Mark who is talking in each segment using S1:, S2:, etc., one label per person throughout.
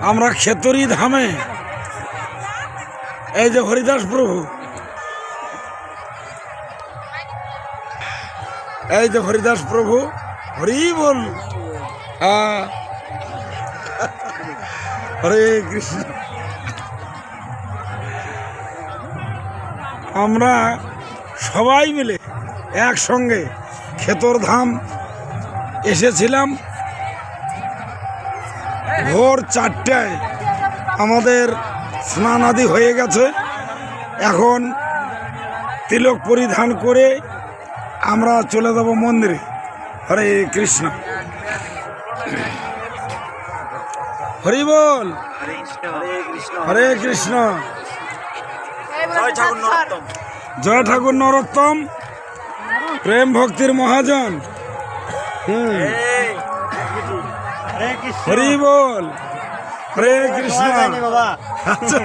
S1: আমরা খেতরি ধামে। এই যে হরিদাস প্রভু। এই যে হরিদাস প্রভু, হরি বল। হ্যাঁ। হরে কৃষ্ণ। আমরা সবাই মিলে একসঙ্গে খেতর ধাম এসেছিলাম। ভোর চারটায় আমাদের স্নান আদি হয়ে গেছে। এখন তিলক পরিধান করে আমরা চলে যাব মন্দিরে। হরে কৃষ্ণ। হরি বল। হরে কৃষ্ণ। জয় ঠাকুর নরোত্তম। প্রেম ভক্তির মহাজন। হুম। হরি বল। হরে কৃষ্ণ। আচ্ছা।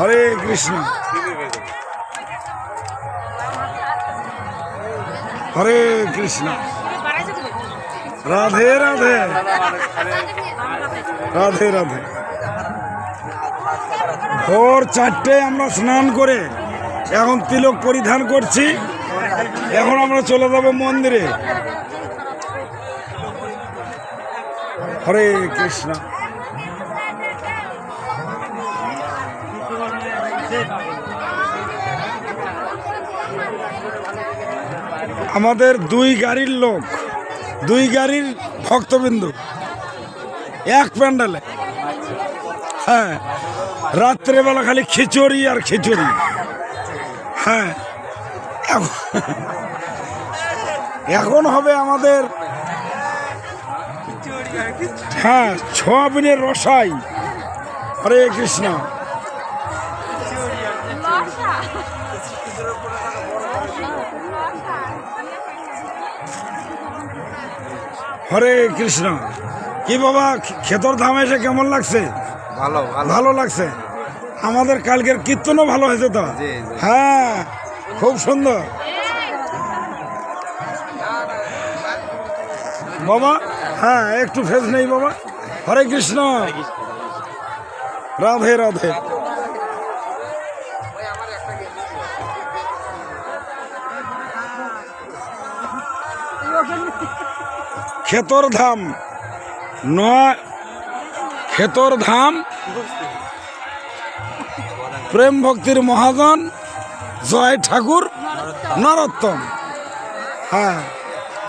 S1: হরে কৃষ্ণ। হরে কৃষ্ণ। রাধে রাধে। রাধে রাধে। ভোর চারটে আমরা স্নান করে এখন তিলক পরিধান করছি। এখন আমরা চলে যাব মন্দিরে। হরে কৃষ্ণ। আমাদের দুই গাড়ির লোক, দুই গাড়ির ভক্তবিন্দু, এক প্যান্ডালে। হ্যাঁ রাত্রেবেলা খালি খিচুড়ি আর খিচুড়ি। হ্যাঁ এখন- এখন হবে আমাদের হ্যাঁ সোয়াবিনের রসাই। হরে কৃষ্ণ। হরে কৃষ্ণ। কি বাবা খেতর ধাম এসে কেমন লাগছে?
S2: ভালো ভালো।
S1: লাগছে? আমাদের কালকের কীর্তনও ভালো হয়েছে তো। হ্যাঁ খুব সুন্দর। বাবা হ্যাঁ একটু ফেস নেই বাবা। হরে কৃষ্ণ। রাধে রাধে। খেতর ধাম। নয়, খেতর ধাম। প্রেম ভক্তির মহাজন জয় ঠাকুর নরোত্তম। হ্যাঁ।